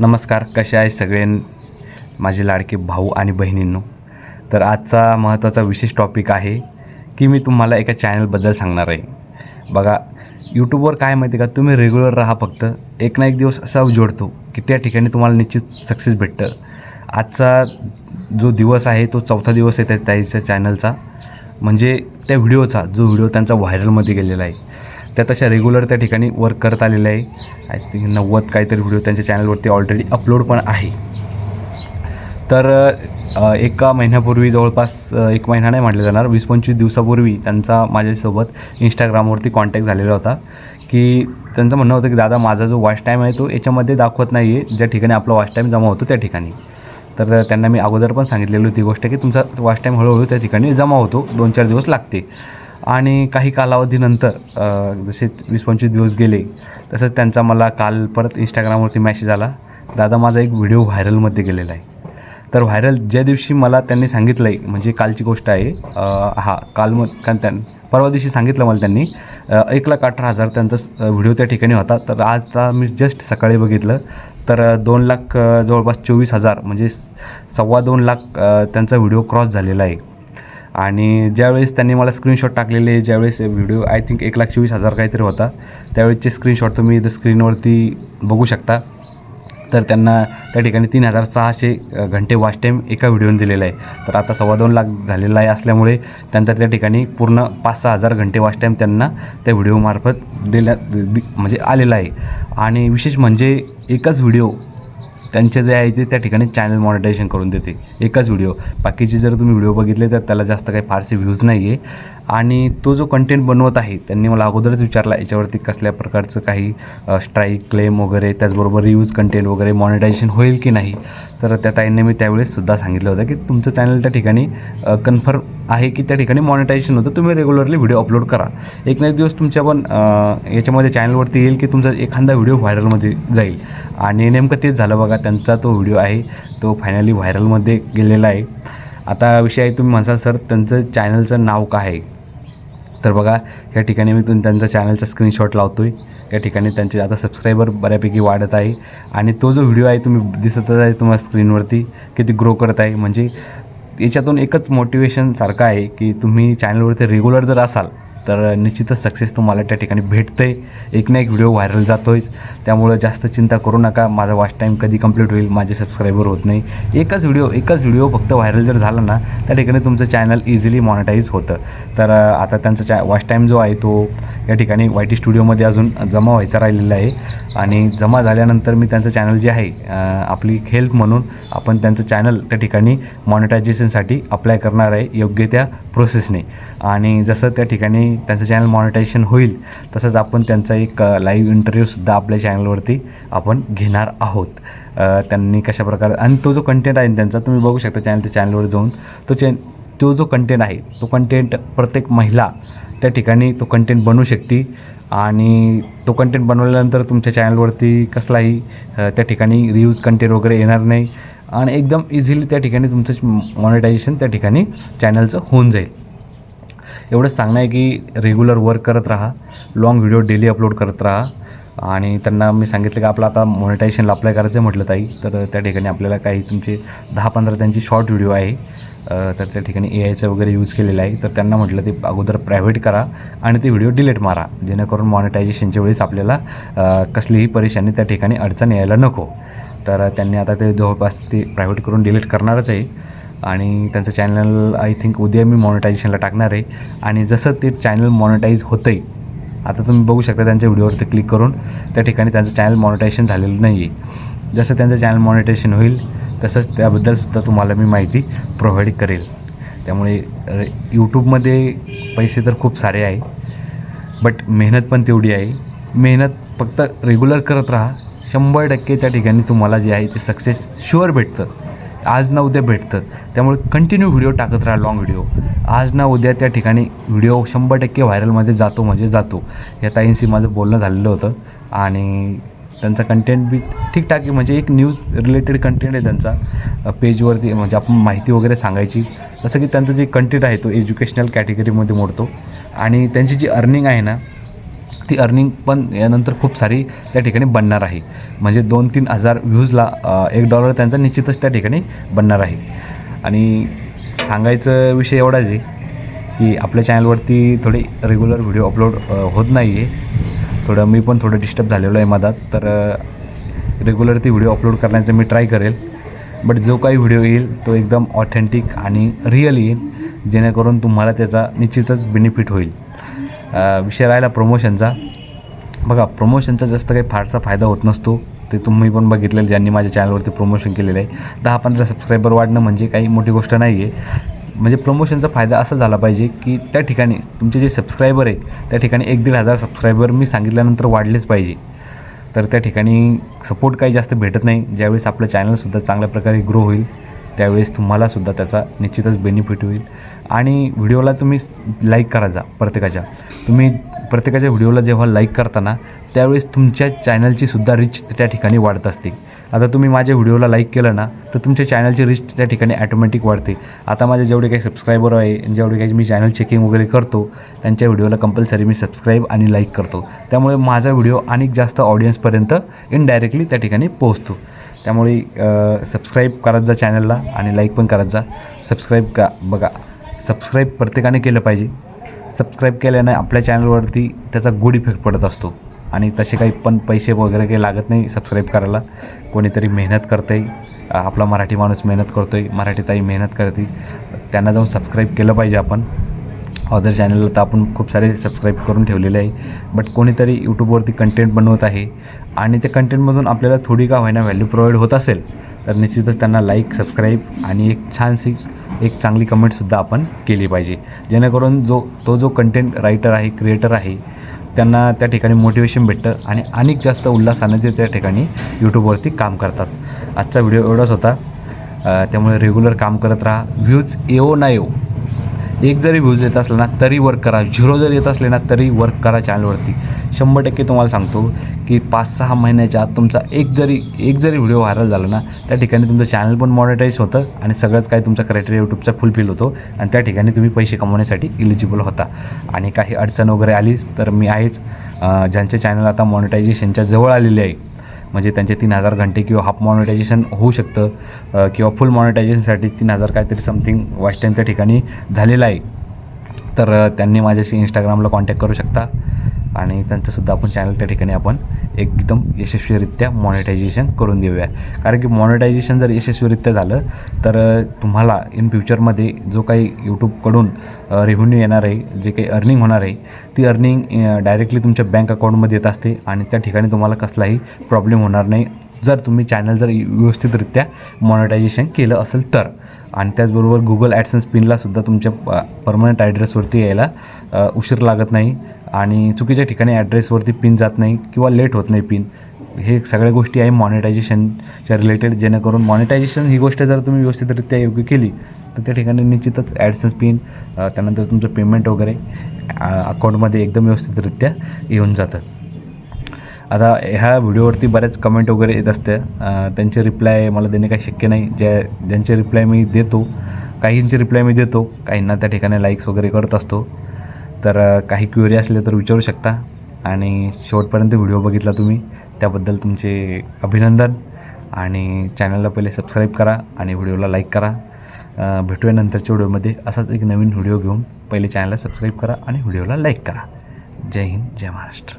नमस्कार कसे आहे सगळे माझे लाडके भाऊ आणि बहिणींनो? तर आजचा महत्त्वाचा विशेष टॉपिक आहे की मी तुम्हाला एका चॅनलबद्दल सांगणार आहे. बघा यूट्यूबवर काय माहिती आहे का? तुम्ही रेग्युलर राहा फक्त. एक ना एक दिवस असा जोडतो की त्या ठिकाणी तुम्हाला निश्चित सक्सेस भेटतं. आजचा जो दिवस आहे तो चौथा दिवस आहे त्या त्याच्या चॅनलचा म्हणजे त्या व्हिडिओचा जो व्हिडिओ त्यांचा व्हायरलमध्ये गेलेला आहे त्या तशा रेग्युलर त्या ठिकाणी वर्क करत आलेल्या आहे. आय थिंक नव्वद काहीतरी व्हिडिओ त्यांच्या चॅनलवरती ऑलरेडी अपलोड पण आहे. तर एका महिन्यापूर्वी जवळपास एक महिना नाही म्हटलं जाणार वीस पंचवीस दिवसापूर्वी त्यांचा माझ्यासोबत इंस्टाग्रामवरती कॉन्टॅक्ट झालेला होता की त्यांचं म्हणणं होतं की दादा माझा जो वॉच टाईम आहे तो याच्यामध्ये दाखवत नाही आहे ज्या ठिकाणी आपला वॉच टाईम जमा होतो त्या ठिकाणी. तर त्यांना मी अगोदर पण सांगितलेली होती गोष्ट की तुमचा वॉच टाईम हळूहळू त्या ठिकाणी जमा होतो. दोन चार दिवस लागते. आणि काही कालावधीनंतर जसे वीस पंचवीस दिवस गेले तसंच त्यांचा मला काल परत इंस्टाग्रामवरती मॅसेज आला दादा माझा एक व्हिडिओ व्हायरलमध्ये गेलेला आहे. तर व्हायरल ज्या दिवशी मला त्यांनी सांगितलं आहे म्हणजे कालची गोष्ट आहे हा काल मग कारण त्यां परवा दिवशी सांगितलं मला त्यांनी एक लाख अठरा हजार त्यांचा व्हिडिओ त्या ठिकाणी होता. तर आज आता मी जस्ट सकाळी बघितलं तर दोन लाख जवळपास चोवीस हजार म्हणजे स- सव्वा दोन लाख त्यांचा व्हिडिओ क्रॉस झालेला आहे. आणि ज्यावेळेस त्यांनी मला स्क्रीनशॉट टाकलेले ज्यावेळेस व्हिडिओ आय थिंक एक लाख चोवीस हजार काहीतरी होता त्यावेळेसचे स्क्रीनशॉट तुम्ही इथं स्क्रीनवरती बघू शकता. तर त्यांना त्या ठिकाणी तीन हजार सहाशे घंटे वॉच टाईम एका व्हिडिओने दिलेला आहे. तर आता सव्वा दोन लाख झालेला आहे असल्यामुळे त्यांचा त्या ठिकाणी पूर्ण पाच सहा हजार घंटे वॉच टाईम त्यांना त्या व्हिडिओमार्फत दिल्या म्हणजे आलेला आहे. आणि विशेष म्हणजे एकच व्हिडिओ त्यांचे जे आहे ते त्या ठिकाणी चॅनल मॉनिटायझेशन करून देते. एकच व्हिडिओ बाकीचे जर तुम्ही व्हिडिओ बघितले तर त्याला जास्त काही फारसे व्ह्यूज नाही आहे आणि तो जो कंटेंट बनवत आहे त्यांनी मला अगोदरच विचारला याच्यावरती कसल्या प्रकारचं काही स्ट्राईक क्लेम वगैरे त्याचबरोबर रिव्ह्यूज कंटेंट वगैरे मॉनिटायझेशन होईल की नाही? तर त्या ताईंनी मी त्यावेळेससुद्धा सांगितलं होतं की तुमचं चॅनल त्या ठिकाणी कन्फर्म आहे की त्या ठिकाणी मॉनिटायझेशन होतं तुम्ही रेग्युलरली व्हिडिओ अपलोड करा. एक ना एक दिवस तुमच्या पण याच्यामध्ये चॅनलवरती येईल की तुमचा एखादा व्हिडिओ व्हायरलमध्ये जाईल. आणि नेमकं तेच झालं बघा त्यांचा तो व्हिडिओ आहे तो फायनली व्हायरलमध्ये गेलेला आहे. आता विषय आहे तुम्ही म्हणसाल सर त्यांचं चॅनलचं नाव काय आहे? तर बघा या ठिकाणी मी तुम्ही त्यांचा चॅनलचा स्क्रीनशॉट लावतो आहे या ठिकाणी त्यांचे आता सबस्क्रायबर बऱ्यापैकी वाढत आहे. आणि तो जो व्हिडिओ आहे तुम्ही दिसतच आहे तुम्हाला स्क्रीनवरती किती ग्रो करत आहे. म्हणजे याच्यातून एकच मोटिवेशन सारखं आहे की तुम्ही चॅनलवरती रेग्युलर जर असाल तर निश्चितच सक्सेस तुम्हाला त्या ठिकाणी भेटतं आहे एक ना एक व्हिडिओ व्हायरल जातो आहेच त्यामुळं जास्त चिंता करू नका. माझा वॉच टाईम कधी कंप्लीट होईल माझे सबस्क्रायबर होत नाही. एकच व्हिडिओ एकच व्हिडिओ फक्त व्हायरल जर झाला ना त्या ठिकाणी तुमचं चॅनल इझिली मॉनिटाईज होतं. तर आता त्यांचा चॅ वॉच टाईम जो आहे तो या ठिकाणी वाय टी स्टुडिओमध्ये अजून जमा व्हायचा राहिलेला आहे. आणि जमा झाल्यानंतर मी त्यांचं चॅनल जे आहे आपली हेल्प म्हणून आपण त्यांचं चॅनल त्या ठिकाणी मॉनिटायझेशनसाठी अप्लाय करणार आहे योग्य त्या प्रोसेसने आणि जसं त्या ठिकाणी त्यांचं चॅनल मॉनिटायझेशन होईल तसंच आपण त्यांचा एक लाईव्ह इंटरव्ह्यूसुद्धा आपल्या चॅनलवरती आपण घेणार आहोत. त्यांनी कशा प्रकारे आणि तो जो कंटेंट आहे त्यांचा तुम्ही बघू शकता चॅनल चॅनलवर जाऊन. तो चॅन तो जो कंटेंट आहे तो कंटेंट प्रत्येक महिला त्या ठिकाणी तो कंटेंट बनवू शकते. आणि तो कंटेंट बनवल्यानंतर तुमच्या चॅनलवरती कसलाही त्या ठिकाणी रिव्ह्यूज कंटेंट वगैरे येणार नाही. आणि एकदम इझिली त्या ठिकाणी तुमचं मॉनिटायझेशन त्या ठिकाणी चॅनलचं होऊन जाईल. एवढंच सांगणं आहे की रेग्युलर वर्क करत राहा लॉंग व्हिडिओ डेली अपलोड करत राहा. आणि त्यांना मी सांगितलं की आपलं आता मॉनिटायझेशनला अप्लाय करायचं म्हटलं ताई. तर त्या ठिकाणी आपल्याला काही तुमचे दहा पंधरा त्यांची शॉर्ट व्हिडिओ आहे. तर त्या ठिकाणी ए आयचं वगैरे यूज केलेलं आहे. तर त्यांना म्हटलं ते अगोदर प्रायव्हेट करा आणि ते व्हिडिओ डिलीट मारा. जेणेकरून मॉनिटायझेशनच्या वेळेस आपल्याला कसलीही परेशानी त्या ठिकाणी अडचण यायला नको. तर त्यांनी आता ते जवळपास ते प्रायव्हेट करून डिलीट करणारच आहे. आणि त्यांचं चॅनल आय थिंक उद्या मी मॉनिटायझेशनला टाकणार आहे. आणि जसं ते चॅनल मॉनिटाईज होतं आहे आता तुम्ही बघू शकता त्यांच्या व्हिडिओवरती क्लिक करून त्या ठिकाणी त्यांचं चॅनल मॉनिटायझेशन झालेलं नाही आहे जसं त्यांचं चॅनल मॉनिटायझेशन होईल तसंच त्याबद्दलसुद्धा तुम्हाला मी माहिती प्रोव्हाइड करेल. त्यामुळे यूट्यूबमध्ये पैसे तर खूप सारे आहे बट मेहनत पण तेवढी आहे. मेहनत फक्त रेग्युलर करत राहा. शंभर टक्के त्या ठिकाणी तुम्हाला जे आहे ते सक्सेस शुअर भेटतं. आज ना उद्या भेटतं त्यामुळे कंटिन्यू व्हिडिओ टाकत राहा लॉंग व्हिडिओ आज ना उद्या त्या ठिकाणी व्हिडिओ शंभर टक्के व्हायरलमध्ये जातो म्हणजे जातो. या ताईंशी माझं बोलणं झालेलं होतं. आणि त्यांचा कंटेंट बी ठीकठाक आहे. म्हणजे एक न्यूज रिलेटेड कंटेंट आहे त्यांचा. पेजवरती म्हणजे आपण माहिती वगैरे सांगायची. जसं की त्यांचं जे कंटेंट आहे तो एज्युकेशनल कॅटेगरीमध्ये मोडतो. आणि त्यांची जी अर्निंग आहे ना ती अर्निंग पण यानंतर खूप सारी त्या ठिकाणी बनणार आहे. म्हणजे दोन तीन हजार व्ह्यूजला एक डॉलर त्यांचा निश्चितच त्या ठिकाणी बनणार आहे. आणि सांगायचं विषय एवढाच आहे की आपल्या चॅनलवरती थोडे रेग्युलर व्हिडिओ अपलोड होत नाही आहे थोडं मी पण थोडं डिस्टर्ब झालेलो आहे मधात तर रेग्युलर ती व्हिडिओ अपलोड करण्याचं मी ट्राय करेल. बट जो काही व्हिडिओ येईल तो एकदम ऑथेंटिक आणि रिअल येईल जेणेकरून तुम्हाला त्याचा निश्चितच बेनिफिट होईल. विषय राहिला प्रमोशनचा बघा प्रमोशनचा जास्त काही फारसा फायदा होत नसतो. ते तुम्ही पण बघितलेलं ज्यांनी माझ्या चॅनलवरती प्रमोशन केलेलं आहे. दहा पंधरा सबस्क्रायबर वाढणं म्हणजे काही मोठी गोष्ट नाही आहे म्हणजे प्रमोशनचा फायदा असा झाला पाहिजे की त्या ठिकाणी तुमचे जे सबस्क्रायबर आहे त्या ठिकाणी एक दीड हजार सबस्क्रायबर मी सांगितल्यानंतर वाढलेच पाहिजे. तर त्या ठिकाणी सपोर्ट काही जास्त भेटत नाही. ज्यावेळेस आपलं चॅनलसुद्धा चांगल्या प्रकारे ग्रो होईल त्यावेळेस तुम्हालासुद्धा त्याचा निश्चितच बेनिफिट होईल. आणि व्हिडिओला तुम्ही लाईक करा जा प्रत्येकाच्या. तुम्ही प्रत्येकाच्या व्हिडिओला जेव्हा लाईक करताना त्यावेळेस तुमच्या चॅनलची सुद्धा त्या ठिकाणी वाढत असते. आता तुम्ही माझ्या व्हिडिओला लाईक केलं ना तर तुमच्या चॅनलची रीच त्या ठिकाणी ॲटोमॅटिक वाढते. आता माझे जेवढे काही सबस्क्रायबर आहे जेवढे काही मी चॅनल चेकिंग वगैरे करतो त्यांच्या व्हिडिओला कंपल्सरी मी सबस्क्राईब आणि लाईक करतो. त्यामुळे माझा व्हिडिओ अनेक जास्त ऑडियन्सपर्यंत इनडायरेक्टली त्या ठिकाणी पोहोचतो. त्यामुळे सबस्क्राईब करत जा चॅनलला आणि लाईक पण करत जा. सबस्क्राईब का बघा सबस्क्राईब प्रत्येकाने केलं पाहिजे. सबस्क्राईब केल्यानं आपल्या चॅनलवरती त्याचा गुड इफेक्ट पडत असतो. आणि तसे काही पण पैसे वगैरे काही लागत नाही सबस्क्राईब करायला. कोणीतरी मेहनत करतं आहे आपला मराठी माणूस मेहनत करतो आहे मराठी ताई मेहनत करते त्यांना जाऊन सबस्क्राईब केलं पाहिजे आपण. अदर चॅनलला तर आपण खूप सारे सबस्क्राईब करून ठेवलेले आहे. बट कोणीतरी यूट्यूबवरती कंटेंट बनवत आहे आणि त्या कंटेंटमधून आपल्याला थोडी का होईना व्हॅल्यू प्रोव्हाइड होत असेल तर निश्चितच त्यांना लाईक सबस्क्राईब आणि एक छानशी एक चांगली कमेंटसुद्धा आपण केली पाहिजे. जेणेकरून जो तो जो कंटेंट रायटर आहे क्रिएटर आहे त्यांना त्या ठिकाणी मोटिवेशन भेटतं आणि अनेक जास्त उल्हासाने ते त्या ठिकाणी यूट्यूबवरती काम करतात. आजचा व्हिडिओ एवढाच होता. त्यामुळे रेग्युलर काम करत राहा. व्ह्यूज येवो ना येवो. एक जरी व्ह्यूज येत असला ना तरी वर्क करा. झिरो जरी येत असले ना तरी वर्क करा चॅनलवरती शंभर टक्के तुम्हाला सांगतो की पाच सहा महिन्याच्या आत तुमचा एक जरी एक जरी व्हिडिओ व्हायरल झाला ना त्या ठिकाणी तुमचं चॅनल पण मॉनिटाईज होतं आणि सगळंच काही तुमचा क्रायटेरिया यूट्यूबचा फुलफिल होतो आणि त्या ठिकाणी तुम्ही पैसे कमवण्यासाठी इलिजिबल होता. आणि काही अडचण वगैरे आलीच तर मी आहेच. ज्यांचे चॅनल आता मॉनिटायझेशनच्या जवळ आलेले आहे म्हणजे त्यांचे तीन हजार घंटे किंवा हाफ मॉनिटायझेशन होऊ शकतं किंवा फुल मॉनिटायझेशनसाठी तीन हजार काहीतरी समथिंग वॉच टाईम त्या ठिकाणी झालेलं आहे. तर त्यांनी माझ्याशी इंस्टाग्रामला कॉन्टॅक्ट करू शकता. आणि त्यांचंसुद्धा आपण चॅनल त्या ठिकाणी आपण एकदम यशस्वीरित्या मॉनिटायझेशन करून देऊया. कारण की मॉनिटायझेशन जर यशस्वीरित्या झालं तर तुम्हाला इन फ्युचरमध्ये जो काही यूट्यूबकडून रेव्हेन्यू येणार आहे जे काही अर्निंग होणार आहे ती अर्निंग डायरेक्टली तुमच्या बँक अकाउंटमध्ये येत असते आणि त्या ठिकाणी तुम्हाला कसलाही प्रॉब्लेम होणार नाही. जर तुम्ही चॅनल जर व्यवस्थितरित्या मॉनिटायझेशन केलं असेल तर. आणि त्याचबरोबर गुगल ॲडसन्स पिनलासुद्धा तुमच्या परमनंट ॲड्रेसवरती यायला उशीर लागत नाही. आणि चुकीच्या ठिकाणी ॲड्रेसवरती पिन जात नाही किंवा लेट होत नाही पिन हे सगळ्या गोष्टी आहे मॉनिटायझेशनच्या रिलेटेड जेणेकरून मॉनिटायझेशन ही गोष्ट जर तुम्ही व्यवस्थितरित्या योग्य केली तर त्या ठिकाणी निश्चितच ॲडसन्स पिन त्यानंतर तुमचं पेमेंट वगैरे अकाउंटमध्ये एकदम व्यवस्थितरित्या येऊन जातं. आता ह्या व्हिडिओवरती बऱ्याच कमेंट वगैरे येत असते त्यांचे रिप्लाय मला देणे काही शक्य नाही. ज्या ज्यांचे रिप्लाय मी देतो काहींचे रिप्लाय मी देतो काहींना त्या ठिकाणी लाईक्स वगैरे करत असतो. तर काही क्युरी असले तर विचारू शकता. आणि शेवटपर्यंत व्हिडिओ बघितला तुम्ही त्याबद्दल तुमचे अभिनंदन. आणि चॅनलला पहिले सबस्क्राईब करा आणि व्हिडिओला लाईक करा. भेटूया नंतरच्या व्हिडिओमध्ये. असाच एक नवीन व्हिडिओ घेऊन पहिले चॅनलला सबस्क्राईब करा आणि व्हिडिओला लाईक करा. जय हिंद जय महाराष्ट्र.